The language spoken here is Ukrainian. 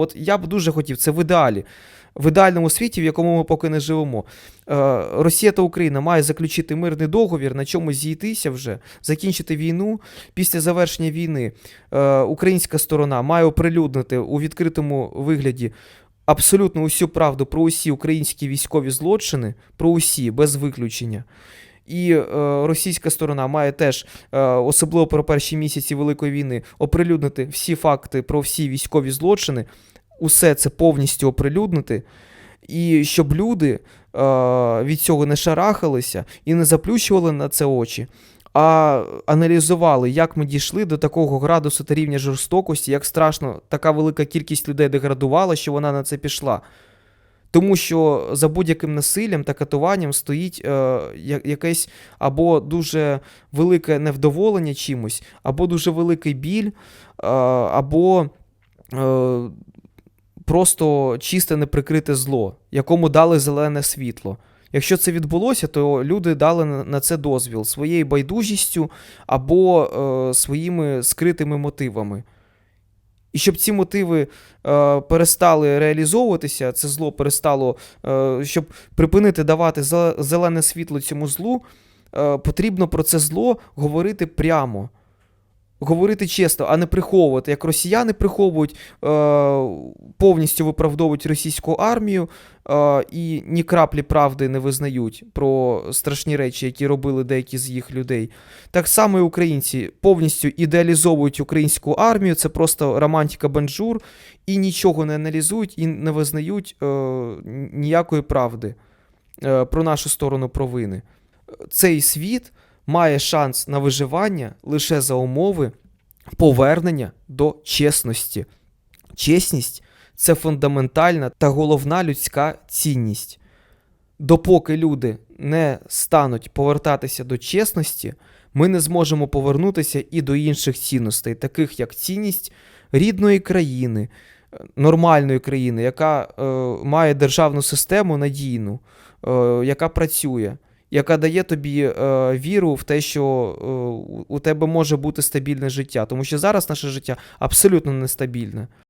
От я б дуже хотів, це в ідеалі. В ідеальному світі, в якому ми поки не живемо. Е, Росія та Україна має заключити мирний договір, на чому зійтися вже, закінчити війну. Після завершення війни е, українська сторона має оприлюднити у відкритому вигляді абсолютно усю правду про усі українські військові злочини, про усі, без виключення. І е, російська сторона має теж, е, особливо про перші місяці Великої війни, оприлюднити всі факти про всі військові злочини, усе це повністю оприлюднити, і щоб люди е, від цього не шарахалися і не заплющували на це очі, а аналізували, як ми дійшли до такого градусу та рівня жорстокості, як страшно така велика кількість людей деградувала, що вона на це пішла. Тому що за будь-яким насиллям та катуванням стоїть е, якесь або дуже велике невдоволення чимось, або дуже великий біль, е, або е, просто чисте неприкрите зло, якому дали зелене світло. Якщо це відбулося, то люди дали на- це дозвіл своєю байдужістю або е, своїми скритими мотивами. І щоб ці мотиви е, перестали реалізовуватися, це зло перестало, е, щоб припинити давати зеле- зелене світло цьому злу, е, потрібно про це зло говорити прямо. Говорити чесно, а не приховувати. Як росіяни приховують, е, повністю виправдовують російську армію е, і ні краплі правди не визнають про страшні речі, які робили деякі з їх людей. Так само і українці повністю ідеалізовують українську армію, це просто романтика банджур, і нічого не аналізують і не визнають е, ніякої правди е, про нашу сторону провини. Цей світ має шанс на виживання лише за умови повернення до чесності. Чесність це фундаментальна та головна людська цінність. Допоки люди не стануть повертатися до чесності, ми не зможемо повернутися і до інших цінностей, таких як цінність рідної країни, нормальної країни, яка е, має державну систему надійну, е, яка працює, яка дає тобі е, віру в те, що е, у- тебе може бути стабільне життя. Тому що зараз наше життя абсолютно нестабільне.